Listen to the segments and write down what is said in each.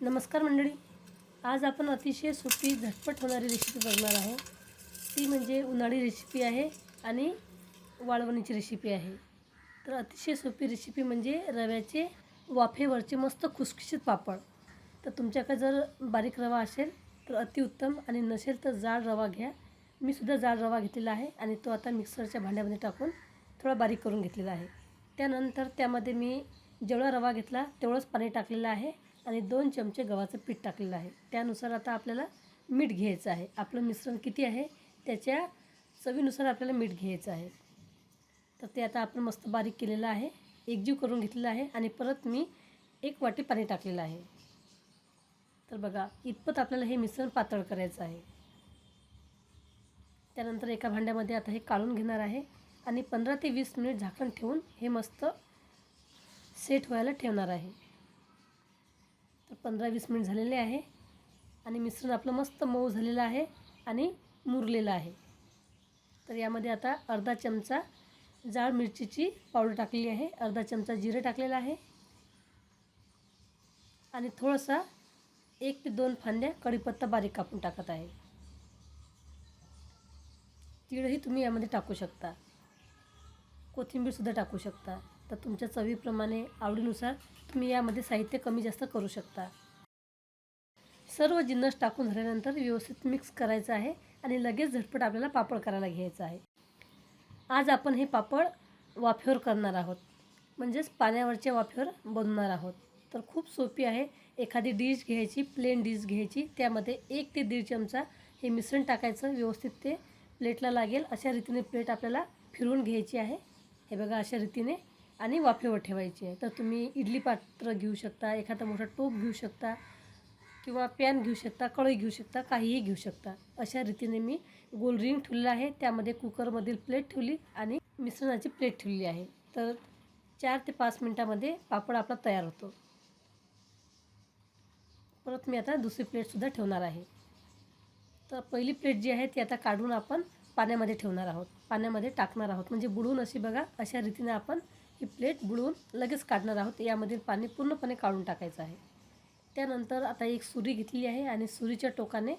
नमस्कार मंडळी. आज आपण अतिशय सोपी झटपट होणारी रेसिपी बघणार आहोत. ती म्हणजे उन्हाळी रेसिपी आहे आणि वाळवणीची रेसिपी आहे. तर अतिशय सोपी रेसिपी म्हणजे रव्याचे वाफेवरचे मस्त खुसखुशीत पापड. तर तुमच्याकडे जर बारीक रवा असेल तर अतिउत्तम आणि नसेल तर जाड रवा घ्या. मी सुद्धा जाड रवा घेतलेला आहे आणि तो आता मिक्सरच्या भांड्यामध्ये टाकून थोडा बारीक करून घेतलेला आहे. त्यानंतर त्यामध्ये मी जेवढा रवा घेतला तेवढंच पाणी टाकलेलं आहे. आणि दोन चमचे गव्हाचं पीठ टाकलेलं आहे. त्यानुसार आता आपल्याला मीठ घ्यायचं आहे. आपलं मिश्रण किती आहे? त्याच्या चवीनुसार आपल्याला मीठ घ्यायचं आहे. तर ते आता आपण मस्त बारीक केलेलं आहे. एकजीव करून घेतलेलं आहे आणि परत मी एक वाटी पाणी टाकलेलं आहे. तर बघा इतपत आपल्याला हे मिश्रण पातळ करायचं आहे. त्यानंतर एका भांड्यामध्ये आता हे काढून घेणार आहे आणि पंधरा ते वीस मिनिट झाकण ठेवून हे मस्त सेट व्हायला ठेवणार आहे. तर पंधरा वीस मिनिट झालेले आहे. आणि मिश्रण आपलं मस्त मऊ झालेलं आहे आणि मुरलेलं आहे. तर यामध्ये आता अर्धा चमचा जाड मिरचीची पावडर टाकलेली आहे. अर्धा चमचा जिरे टाकलेला आहे. आणि थोडासा एक ते दोन फांद्या कढीपत्ता बारीक कापून टाकत आहे. तीळही तुम्ही यामध्ये टाकू शकता. कोथिंबीरसुद्धा टाकू शकता. तर तुमच्या चवीप्रमाणे आवडीनुसार तुम्ही यामध्ये साहित्य कमी जास्त करू शकता. सर्व जिन्नस टाकून झाल्यानंतर व्यवस्थित मिक्स करायचं आहे आणि लगेच झटपट आपल्याला पापड करायला घ्यायचं आहे. आज आपण हे पापड वाफेवर करणार आहोत. म्हणजेच पाण्यावरच्या वाफेवर बनवणार आहोत. तर खूप सोपी आहे. एखादी डिश घ्यायची प्लेन डिश घ्यायची त्यामध्ये एक ते दीड चमचा हे मिश्रण टाकायचं व्यवस्थित ते प्लेटला लागेल. अशा रीतीने प्लेट आपल्याला फिरवून घ्यायची आहे. हे बघा अशा रीतीने आणि वाफेवर ठेवायची आहे. तर तुम्ही इडली पात्र घेऊ शकता एखादा मोठा टोप घेऊ शकता किंवा पॅन घेऊ शकता कढई घेऊ शकता काहीही घेऊ शकता. अशा रीतीने मी गोल रिंग ठेवलेलं आहे. त्यामध्ये कुकरमधील प्लेट ठेवली आणि मिश्रणाची प्लेट ठेवली आहे. तर चार ते पाच मिनटामध्ये पापड आपला तयार होतो. परत मी आता दुसरी प्लेटसुद्धा ठेवणार आहे. तर पहिली प्लेट जी आहे ती आता काढून आपण पाण्यामध्ये ठेवणार आहोत. पाण्यामध्ये टाकणार आहोत. म्हणजे बुडवून अशी बघा अशा रीतीने आपण ही प्लेट बुडवून लगेच काढणार आहोत. यामधील पाणी पूर्णपणे काढून टाकायचं आहे. त्यानंतर आता एक सुरी घेतली आहे आणि सुरीच्या टोकाने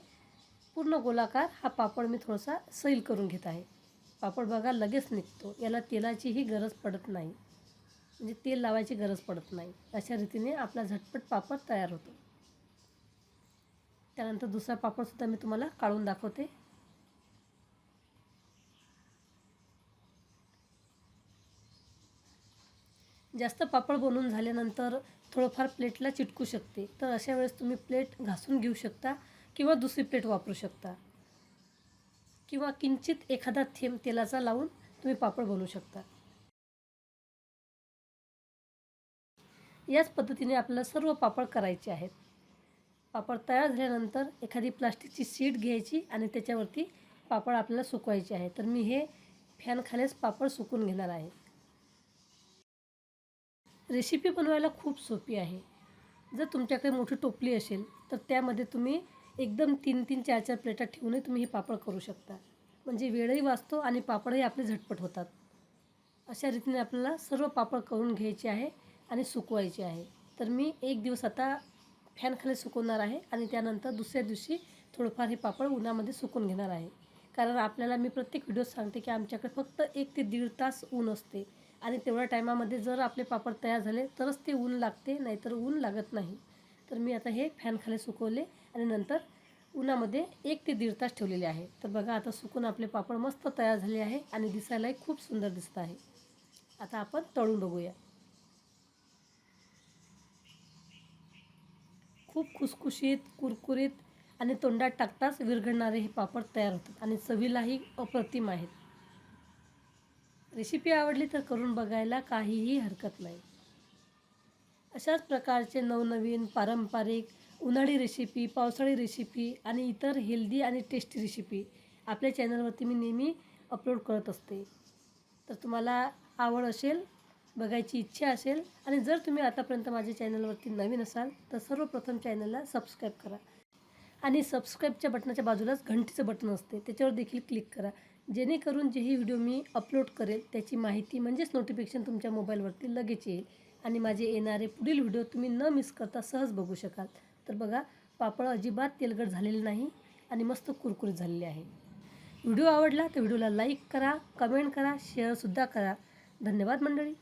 पूर्ण गोलाकार हा पापड मी थोडासा सैल करून घेत आहे. पापड बघा लगेच निघतो. याला तेलाचीही गरज पडत नाही. म्हणजे तेल लावायची गरज पडत नाही. अशा रीतीने आपला झटपट पापड तयार होतो. त्यानंतर दुसरा पापडसुद्धा मी तुम्हाला काढून दाखवते. जास्त पापड बनवून झाल्यानंतर थोडंफार प्लेटला चिटकू शकते. तर अशा वेळेस तुम्ही प्लेट घासून घेऊ शकता किंवा दुसरी प्लेट वापरू शकता. किंवा किंचित एखादा थेंब तेलाचा लावून तुम्ही पापड बनवू शकता. याच पद्धतीने आपल्याला सर्व पापड करायचे आहेत. पापड तयार झाल्यानंतर एखादी प्लास्टिकची सीट घ्यायची आणि त्याच्यावरती पापड आपल्याला सुकवायचे आहे. तर मी हे फॅनखालीच पापड सुकून घेणार आहे. रेसिपी बनवायला खूप सोपी आहे. जर तुमच्याकडे मोठी टोपली असेल तर त्यामध्ये तुम्ही एकदम तीन तीन चार चार प्लेटा ठेवूनही तुम्ही हे पापड करू शकता. म्हणजे वेळही वाचतो आणि पापडही आपले झटपट होतात. अशा रीतीने आपल्याला सर्व पापड करून घ्यायचे आहे आणि सुकवायचे आहे. तर मी एक दिवस आता फॅनखाली सुकवणार आहे आणि त्यानंतर दुसऱ्या दिवशी थोडंफार हे पापड उन्हामध्ये सुकून घेणार आहे. कारण आपल्याला मी प्रत्येक व्हिडिओत सांगते की आमच्याकडे फक्त एक ते दीड तास ऊन असते. आणि तेवढ्या टायमामध्ये जर आपले पापड तयार झाले तरच ते ऊन लागते नाहीतर ऊन लागत नाही. तर मी आता हे फॅनखाली सुकवले आणि नंतर उन्हामध्ये एक ते दीड तास ठेवलेले आहे. तर बघा आता सुकून आपले पापड मस्त तयार झाले आहे आणि दिसायलाही खूप सुंदर दिसत आहे. आता आपण तळून बघूया. खूप खुसखुशीत कुरकुरीत आणि तोंडात टाकताच विरघळणारे हे पापड तयार होतात आणि चवीलाही अप्रतिम आहेत. रेसिपी आवडली तर करून बघायला काहीही हरकत नाही. अशाच प्रकारचे नवनवीन पारंपरिक उन्हाळी रेसिपी पावसाळी रेसिपी आणि इतर हेल्दी आणि टेस्टी रेसिपी आपल्या चॅनलवरती मी नेहमी अपलोड करत असते. तर तुम्हाला आवड असेल बघायची इच्छा असेल आणि जर तुम्ही आतापर्यंत माझ्या चॅनलवरती नवीन असाल तर सर्वप्रथम चॅनलला सबस्क्राईब करा आणि सबस्क्राईबच्या बटनाच्या बाजूलाच घंटीचं बटन असते त्याच्यावर देखील क्लिक करा. जेणेकरून जेही व्हिडिओ मी अपलोड करेल त्याची माहिती म्हणजेच नोटिफिकेशन तुमच्या मोबाईलवरती लगेच येईल. आणि माझे येणारे पुढील व्हिडिओ तुम्ही न मिस करता सहज बघू शकाल. तर बघा पापड अजिबात तेलकट झालेले नाही आणि मस्त कुरकुरीत झालेले आहे. व्हिडिओ आवडला तर व्हिडिओला लाईक करा कमेंट करा शेअरसुद्धा करा. धन्यवाद मंडळी.